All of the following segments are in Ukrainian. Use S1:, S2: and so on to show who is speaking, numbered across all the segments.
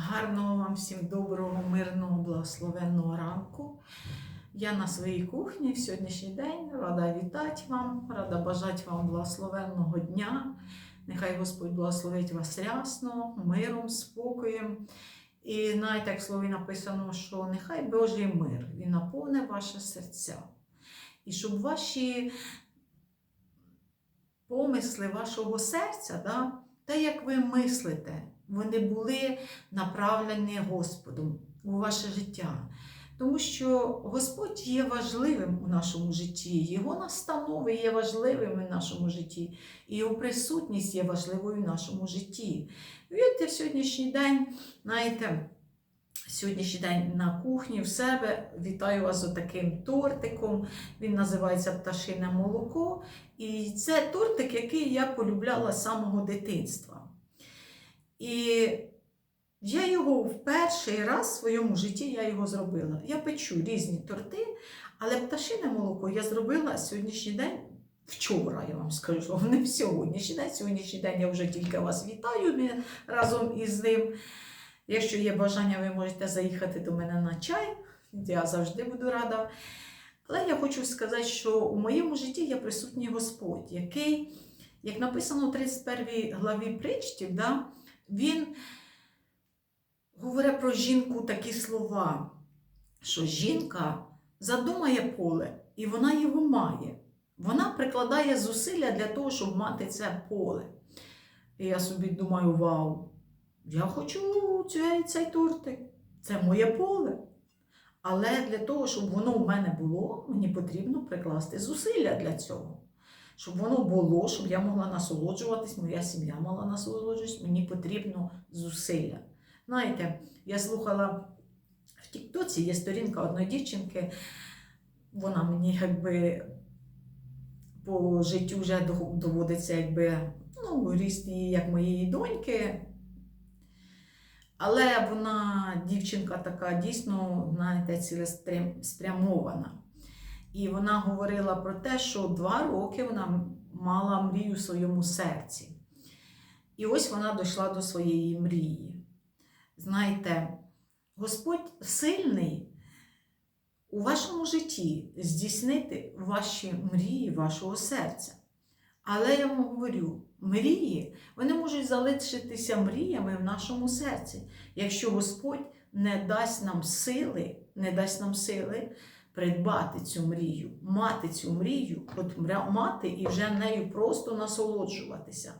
S1: Гарного вам всім доброго, мирного, благословенного ранку. Я на своїй кухні в сьогоднішній день рада вітати вам, рада бажати вам благословенного дня. Нехай Господь благословить вас рясно, миром, спокоєм. І навіть як в слові написано, що нехай Божий мир він наповне ваше серця. І щоб ваші помисли вашого серця, да, те, як ви мислите, вони були направлені Господом у ваше життя. Тому що Господь є важливим у нашому житті, Його настанови є важливими в нашому житті, і Його присутність є важливою в нашому житті. Вірте, в сьогоднішній день, знаєте, сьогоднішній день на кухні в себе вітаю вас з таким тортиком. Він називається Пташине молоко. І це тортик, який я полюбляла з самого дитинства. І я його в перший раз в своєму житті я його зробила. Я печу різні торти, але пташине молоко я зробила сьогоднішній день. Вчора я вам скажу, не в сьогоднішній день. Сьогоднішній день я вже тільки вас вітаю разом із ним. Якщо є бажання, ви можете заїхати до мене на чай. Я завжди буду рада. Але я хочу сказати, що у моєму житті є присутній Господь, який, як написано у 31 главі притчів, да, він говорить про жінку такі слова, що жінка задумає поле, і вона його має. Вона прикладає зусилля для того, щоб мати це поле. І я собі думаю, вау, я хочу цей, цей тортик, це моє поле. Але для того, щоб воно в мене було, мені потрібно прикласти зусилля для цього. Щоб воно було, щоб я могла насолоджуватись, моя сім'я могла насолоджуватись, мені потрібно зусилля. Знаєте, я слухала в Тіктоці, є сторінка одної дівчинки, вона мені якби по життю вже доводиться якби, ну, ріст як моєї доньки. Але вона дівчинка така дійсно, знаєте, цілеспрямована. І вона говорила про те, що два роки вона мала мрію в своєму серці. І ось вона дійшла до своєї мрії. Знаєте, Господь сильний у вашому житті здійснити ваші мрії вашого серця. Але я вам говорю, мрії, вони можуть залишитися мріями в нашому серці, якщо Господь не дасть нам сили, не дасть нам сили придбати цю мрію, мати цю мрію, от мати і вже нею просто насолоджуватися.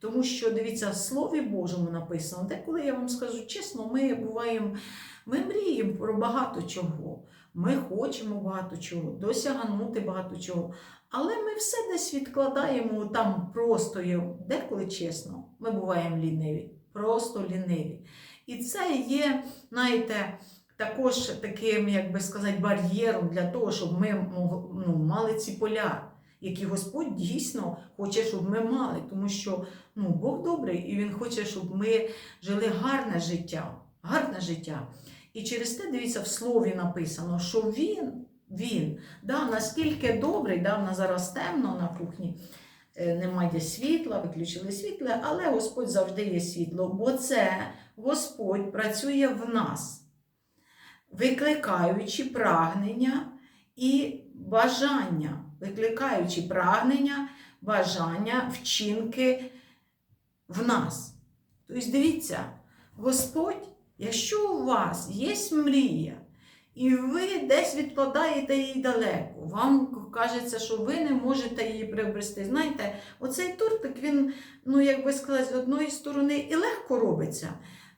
S1: Тому що, дивіться, в Слові Божому написано, деколи я вам скажу чесно, ми буваємо, ми мріємо про багато чого. Ми хочемо багато чого, досягнути багато чого. Але ми все десь відкладаємо там просто, деколи чесно, ми буваємо ліниві, просто ліниві. І це є, знаєте, також таким, як би сказати, бар'єром для того, щоб ми ну, мали ці поля, які Господь дійсно хоче, щоб ми мали. Тому що ну, Бог добрий і Він хоче, щоб ми жили гарне життя. Гарне життя. І через те, дивіться, в слові написано, що Він, він, да, наскільки добрий, да, в нас зараз темно на кухні, немає світла, виключили світло, але Господь завжди є світло, бо це Господь працює в нас викликаючи прагнення і бажання, викликаючи прагнення, бажання, вчинки в нас. Тобто, дивіться, Господь, якщо у вас є мрія, і ви десь відкладаєте її далеко, вам кажеться, що ви не можете її приобрести. Знаєте, оцей тортик, він, ну, як би сказати, з одної сторони і легко робиться.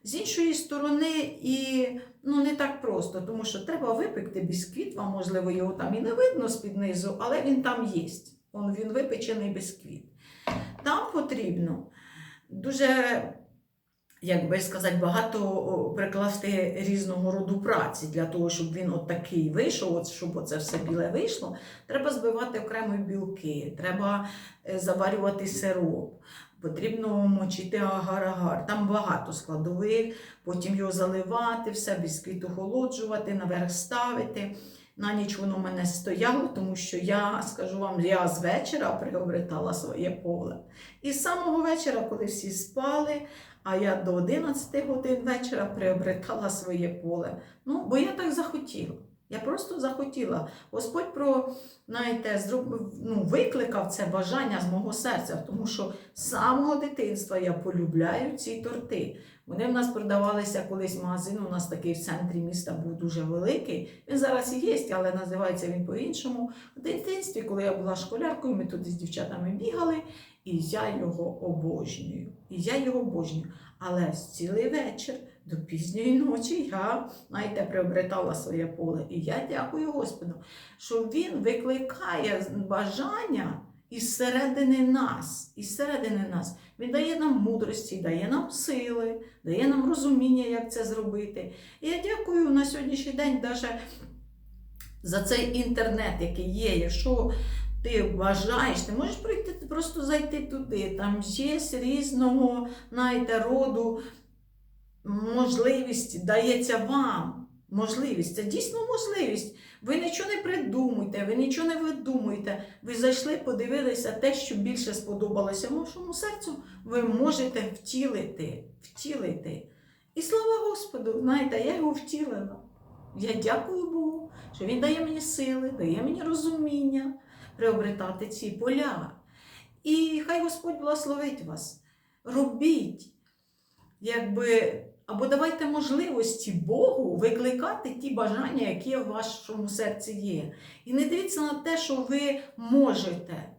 S1: З іншої сторони, і ну, не так просто, тому що треба випекти бісквіт, вам, можливо, його там і не видно з-під низу, але він там є. Він випечений бісквіт. Там потрібно дуже, як би сказати, багато прикласти різного роду праці для того, щоб він от такий вийшов, от, щоб це все біле вийшло. Треба збивати окремо білки, треба заварювати сироп. Потрібно мочити агар-агар. Там багато складових, потім його заливати, все бісквіт охолоджувати, наверх ставити. На ніч воно мене стояло, тому що я скажу вам, я з вечора приобретала своє поле. І з самого вечора, коли всі спали, а я до 11 годин вечора приобретала своє поле. Ну, бо я так захотіла. Я просто захотіла. Господь про, знаєте, зробив, ну, викликав це бажання з мого серця, тому що з самого дитинства я полюбляю ці торти. Вони в нас продавалися колись магазин, у нас такий в центрі міста був дуже великий. Він зараз і є, але називається він по-іншому. В дитинстві, коли я була школяркою, ми туди з дівчатами бігали, і я його обожнюю. І я його обожнюю. Але цілий вечір до пізньої ночі я, знаєте, приобретала своє поле. І я дякую Господу, що Він викликає бажання із середини нас, із середини нас. Він дає нам мудрості, дає нам сили, дає нам розуміння, як це зробити. І я дякую на сьогоднішній день даже за цей інтернет, який є. Якщо ти бажаєш, ти можеш прийти, просто зайти туди. Там є різного знаєте, роду можливість дається вам. Можливість, це дійсно можливість. Ви нічого не придумуєте, ви нічого не видумуєте. Ви зайшли, подивилися те, що більше сподобалося вашому серцю, ви можете втілити. втілити. І слава Господу, знаєте, я його втілила. Я дякую Богу, що Він дає мені сили, дає мені розуміння приобретати ці поля. І хай Господь благословить вас. Робіть, якби, або давайте можливості Богу викликати ті бажання, які в вашому серці є. І не дивіться на те, що ви можете.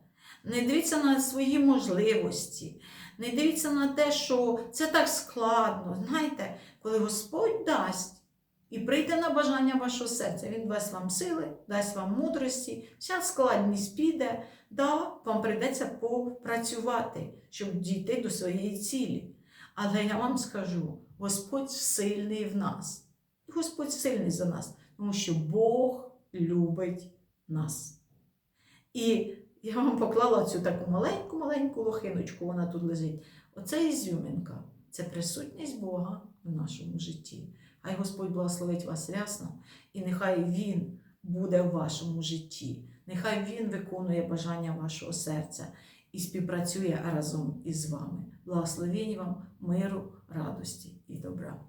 S1: Не дивіться на свої можливості. Не дивіться на те, що це так складно. Знаєте, коли Господь дасть і прийде на бажання вашого серця, Він дасть вам сили, дасть вам мудрості, вся складність піде, да, вам прийдеться попрацювати, щоб дійти до своєї цілі. Але я вам скажу, Господь сильний в нас. І Господь сильний за нас, тому що Бог любить нас. І я вам поклала цю таку маленьку-маленьку лохиночку, вона тут лежить. Оце ізюмінка. Це присутність Бога в нашому житті. Хай Господь благословить вас рясно, і нехай Він буде в вашому житті. Нехай Він виконує бажання вашого серця і співпрацює разом із вами. Благословені вам, миру, радості і добра.